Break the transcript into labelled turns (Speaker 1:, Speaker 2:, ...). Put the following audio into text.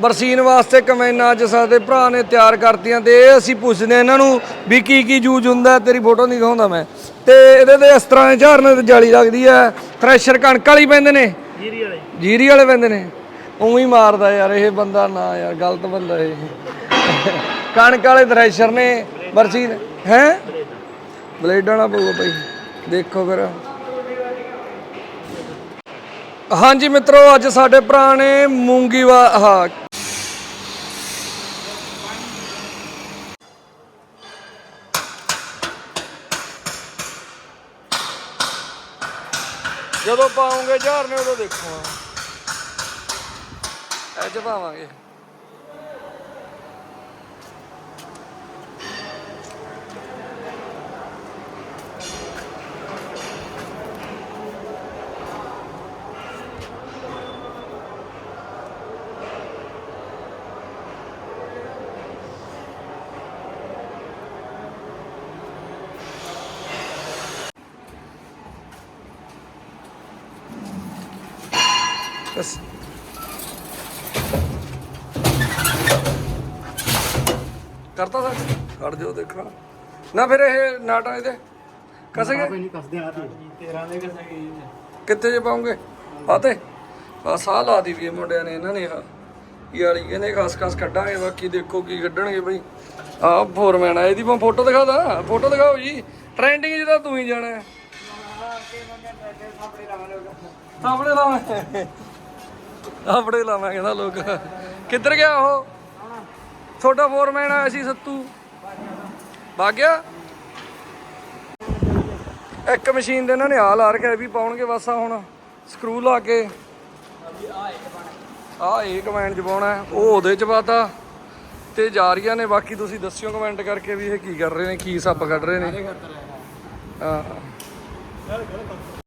Speaker 1: ਬਰਸੀਨ ਵਾਸਤੇ ਕਮੈਨਾਂ ਅੱਜ ਸਾਡੇ ਭਰਾ ਨੇ ਤਿਆਰ ਕਰਤੀਆਂ ਤੇ ਇਹ ਅਸੀਂ ਪੁੱਛਦੇ ਇਹਨਾਂ ਨੂੰ ਵੀ ਕੀ ਕੀ ਯੂਜ਼ ਹੁੰਦਾ ਤੇਰੀ ਫੋਟੋ ਨਹੀਂ ਦਿਖਾਉਂਦਾ ਮੈਂ। ਤੇ ਇਹਦੇ ਤੇ ਇਸ ਤਰ੍ਹਾਂ ਦੇ ਝਾਰਨੇ ਤੇ ਜਾਲੀ ਲੱਗਦੀ ਹੈ ਥ੍ਰੈਸ਼ਰ ਕਣਕ ਵਾਲੀ ਪੈਂਦੇ ਨੇ।
Speaker 2: ਜੀਰੀ ਵਾਲੇ।
Speaker 1: ਜੀਰੀ ਵਾਲੇ ਪੈਂਦੇ ਨੇ। ਉਵੇਂ ਹੀ ਮਾਰਦਾ ਯਾਰ ਇਹ ਬੰਦਾ ਨਾ ਯਾਰ ਗਲਤ ਬੰਦਾ ਇਹ। ਕਣਕ ਵਾਲੇ ਥ੍ਰੈਸ਼ਰ ਨੇ ਬਰਸੀਨ ਹੈ? ਬਲੇਡਾਂ। ਨਾਲ ਪਊਗਾ ਭਾਈ। ਦੇਖੋ ਫਿਰ। ਹਾਂਜੀ ਮਿੱਤਰੋ, ਅੱਜ ਸਾਡੇ ਭਰਾ ਨੇ ਮੂੰਗੀ ਵਾ ਹਾਂ ਜਦੋਂ ਪਾਉਂਗੇ ਝਾਰਨੇ ਉਦੋਂ ਦੇਖੋ। ਇਹ ਚ ਪਾਵਾਂਗੇ। ਬਸ ਕਰਤਾ ਸਰ ਕੱਢ ਦਿਓ ਦੇਖਾਂ ਨਾ ਫਿਰ ਇਹ ਨਾਟਾ ਇਹਦੇ ਕਸੇ ਗਏ
Speaker 2: ਨਹੀਂ ਕੱਸਦੇ ਆ ਤੀ। 13 ਦੇ ਕਸਾਂਗੇ
Speaker 1: ਕਿੱਥੇ ਜੇ ਪਾਉਂਗੇ? ਆਤੇ। ਬਸ ਆਹ ਲਾ ਦੀ ਵੀ ਇਹ ਮੁੰਡਿਆਂ ਨੇ ਇਹਨਾਂ ਨੇ ਆ। ਇਹ ਵਾਲੀ ਕਹਿੰਦੇ ਖਸ ਖਸ ਕੱਢਾਂਗੇ ਬਾਕੀ ਦੇਖੋ ਕੀ ਕੱਢਣਗੇ ਬਈ। ਆਹ ਫੋਰਮੈਨ ਆ ਇਹਦੀ ਮੈਂ ਫੋਟੋ ਦਿਖਾ ਦਾਂ। ਫੋਟੋ ਦਿਖਾਓ ਜੀ। ਟ੍ਰੈਂਡਿੰਗ ਜਿਹਦਾ ਤੂੰ ਹੀ ਜਾਣਾ ਹੈ। ਸਾਹਮਣੇ ਲਾਵਾਂ। ਆਪਣੇ ਲਾਵਾਂ ਕਹਿੰਦਾ ਲੋਕ। ਕਿੱਧਰ ਗਿਆ ਉਹ? ਤੁਹਾਡਾ ਫੋਰਮੈਨ ਆਇਆ ਸੀ ਸੱਤੂ। ਵਗ ਗਿਆ? ਇੱਕ ਮਸ਼ੀਨ ਦੇ ਇਹਨਾਂ ਨੇ ਆ ਲਾ ਰੱਖਿਆ ਵੀ ਪਾਉਣਗੇ ਬਸ ਆ ਹੁਣ। ਸਕਰੂ ਲਾ ਕੇ। ਆ ਇਹ ਕਮੈਂਟ ਚ ਪਾਉਣਾ ਉਹ ਉਹਦੇ ਚ ਪਾਤਾ। ਤੇ ਜਾ ਰਹੀਆਂ ਨੇ, ਬਾਕੀ ਤੁਸੀਂ ਦੱਸਿਓ ਕਮੈਂਟ ਕਰਕੇ ਵੀ ਇਹ ਕੀ ਕਰ ਰਹੇ ਨੇ, ਕੀ ਸੱਪ ਕੱਢ ਰਹੇ ਨੇ। ਹਾਂ।